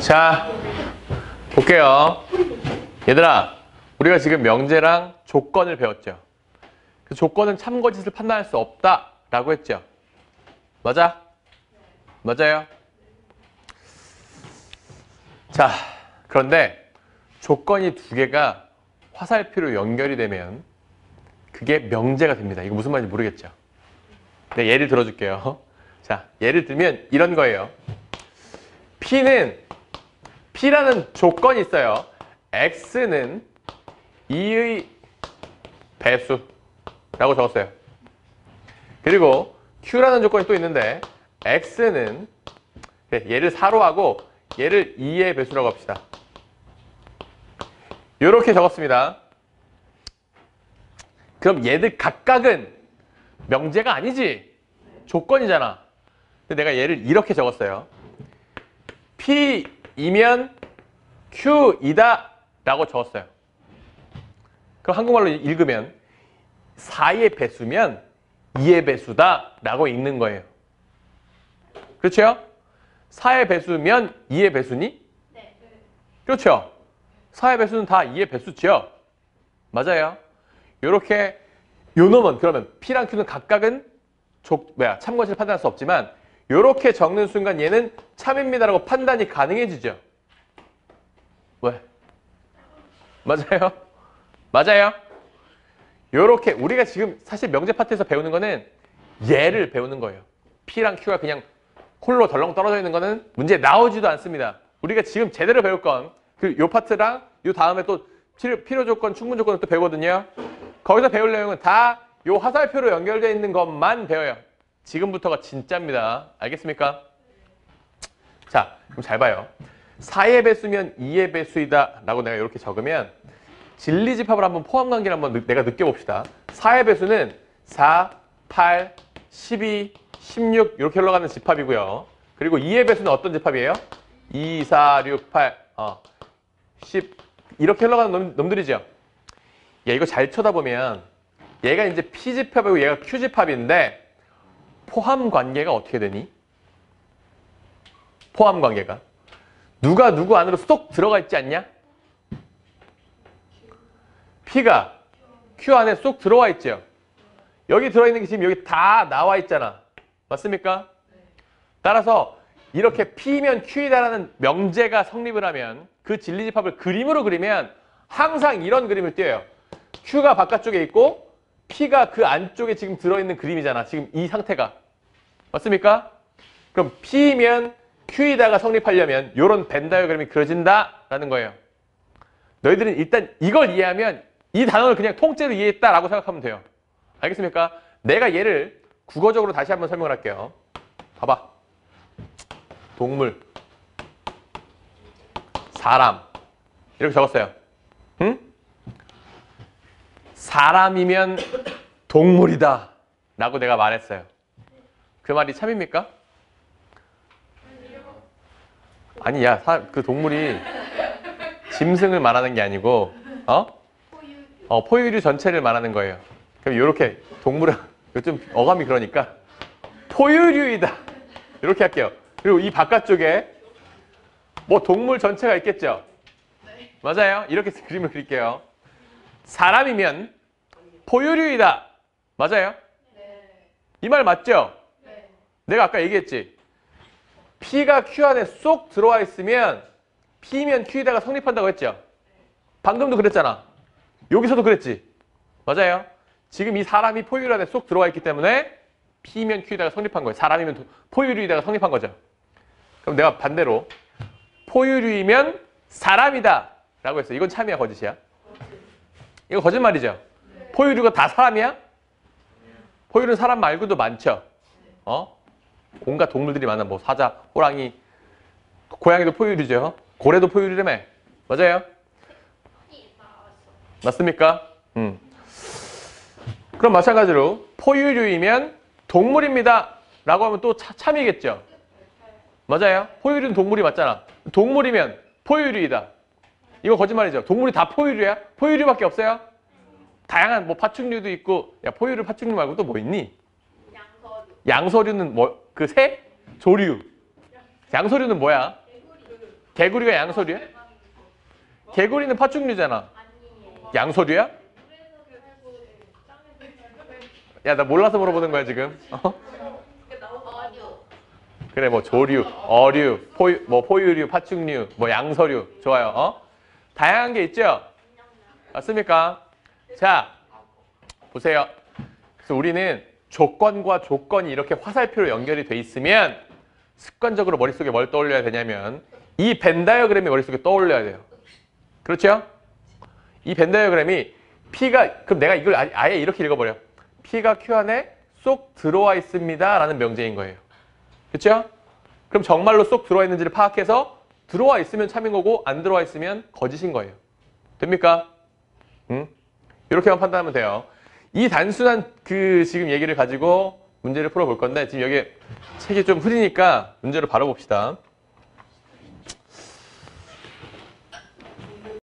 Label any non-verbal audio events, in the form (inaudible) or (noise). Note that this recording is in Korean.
자, 볼게요. 얘들아, 우리가 지금 명제랑 조건을 배웠죠. 그 조건은 참거짓을 판단할 수 없다라고 했죠. 맞아? 맞아요? 자, 그런데 조건이 두 개가 화살표로 연결이 되면 그게 명제가 됩니다. 이거 무슨 말인지 모르겠죠? 네, 예를 들어줄게요. 자, 예를 들면 이런 거예요. P는 P라는 조건이 있어요. X는 2의 배수라고 적었어요. 그리고 Q라는 조건이 또 있는데 X는 네, 얘를 4로 하고 얘를 2의 배수라고 합시다. 이렇게 적었습니다. 그럼 얘들 각각은 명제가 아니지. 조건이잖아. 근데 내가 얘를 이렇게 적었어요. P 이면 Q이다 라고 적었어요. 그럼 한국말로 읽으면 4의 배수면 2의 배수다 라고 읽는 거예요. 그렇죠? 4의 배수면 2의 배수니? 네. 그렇죠? 4의 배수는 다 2의 배수죠? 맞아요. 요렇게 요 놈은 그러면 P랑 Q는 각각은 족, 뭐야, 참것을 판단할 수 없지만 요렇게 적는 순간 얘는 참입니다라고 판단이 가능해지죠. 왜? 맞아요? 맞아요? 요렇게 우리가 지금 사실 명제 파트에서 배우는 거는 얘를 배우는 거예요. P랑 Q가 그냥 홀로 덜렁 떨어져 있는 거는 문제에 나오지도 않습니다. 우리가 지금 제대로 배울 건 그 요 파트랑 요 다음에 또 필요 조건, 충분 조건을 또 배우거든요. 거기서 배울 내용은 다 요 화살표로 연결되어 있는 것만 배워요. 지금부터가 진짜입니다. 알겠습니까? 자, 그럼 잘 봐요. 4의 배수면 2의 배수이다 라고 내가 이렇게 적으면 진리집합을 한번 포함관계를 한번 느- 내가 느껴봅시다. 4의 배수는 4, 8, 12, 16 이렇게 흘러가는 집합이고요. 그리고 2의 배수는 어떤 집합이에요? 2, 4, 6, 8, 어, 10 이렇게 흘러가는 놈, 놈들이죠. 야 이거 잘 쳐다보면 얘가 이제 P집합이고 얘가 Q집합인데 포함 관계가 어떻게 되니? 포함 관계가 누가 누구 안으로 쏙 들어가 있지 않냐? P가 Q 안에 쏙 들어와 있죠. 여기 들어있는 게 지금 여기 다 나와 있잖아. 맞습니까? 따라서 이렇게 P면 Q이다라는 명제가 성립을 하면 그 진리집합을 그림으로 그리면 항상 이런 그림을 띄어요. Q가 바깥쪽에 있고 P가 그 안쪽에 지금 들어있는 그림이잖아. 지금 이 상태가. 맞습니까? 그럼 P면 Q이다가 성립하려면 이런 벤다이어그램이 그려진다라는 거예요. 너희들은 일단 이걸 이해하면 이 단어를 그냥 통째로 이해했다라고 생각하면 돼요. 알겠습니까? 내가 얘를 국어적으로 다시 한번 설명을 할게요. 봐봐. 동물, 사람 이렇게 적었어요. 응? 사람이면 동물이다 라고 내가 말했어요. 그 말이 참입니까? 아니 야, 사- 그 동물이 짐승을 말하는 게 아니고 어? 어, 포유류 전체를 말하는 거예요. 그럼 이렇게 동물은 (laughs) 좀 어감이 그러니까 포유류이다. 이렇게 할게요. 그리고 이 바깥쪽에 뭐 동물 전체가 있겠죠? 맞아요. 이렇게 (laughs) 그림을 그릴게요. 사람이면 포유류이다. 맞아요? 이말 맞죠? 내가 아까 얘기했지. P가 Q 안에 쏙 들어와 있으면 P면 Q이다가 성립한다고 했죠? 방금도 그랬잖아. 여기서도 그랬지? 맞아요. 지금 이 사람이 포유류 안에 쏙 들어와 있기 때문에 P면 Q이다가 성립한 거예요. 사람이면 도- 포유류이다가 성립한 거죠. 그럼 내가 반대로 포유류이면 사람이다 라고 했어. 이건 참이야 거짓이야? 이거 거짓말이죠. 포유류가 다 사람이야? 포유류는 사람 말고도 많죠. 어? 온갖 동물들이 많아. 뭐 사자, 호랑이, 고양이도 포유류죠. 고래도 포유류라며. 맞아요? 맞습니까? 음. 그럼 마찬가지로 포유류이면 동물입니다. 라고 하면 또 차- 참이겠죠. 맞아요. 포유류는 동물이 맞잖아. 동물이면 포유류이다. 이거 거짓말이죠. 동물이 다 포유류야? 포유류밖에 없어요? 다양한 뭐 파충류도 있고 야 포유류 파충류 말고 또 뭐 있니? 양서류. 양서류는 뭐 그 새? 조류. 양서류는 뭐야? 개구리. 개구리가 양서류야? 개구리는 파충류잖아. 양서류야? 야, 나 몰라서 물어보는 거야, 지금. 어? 그래, 뭐 조류, 어류, 포유, 뭐 포유류, 파충류, 뭐 양서류. 좋아요. 어? 다양한 게 있죠? 맞습니까? 자, 보세요. 그래서 우리는 조건과 조건이 이렇게 화살표로 연결이 돼 있으면 습관적으로 머릿속에 뭘 떠올려야 되냐면 이 벤 다이어그램이 머릿속에 떠올려야 돼요. 그렇죠? 이 벤 다이어그램이 P가 그럼 내가 이걸 아- 아예 이렇게 읽어버려. P가 Q 안에 쏙 들어와 있습니다. 라는 명제인 거예요. 그렇죠? 그럼 정말로 쏙 들어와 있는지를 파악해서 들어와 있으면 참인 거고 안 들어와 있으면 거짓인 거예요. 됩니까? 응? 이렇게만 판단하면 돼요. 이 단순한 그 지금 얘기를 가지고 문제를 풀어볼 건데 지금 여기 책이 좀 흐리니까 문제를 바로 봅시다.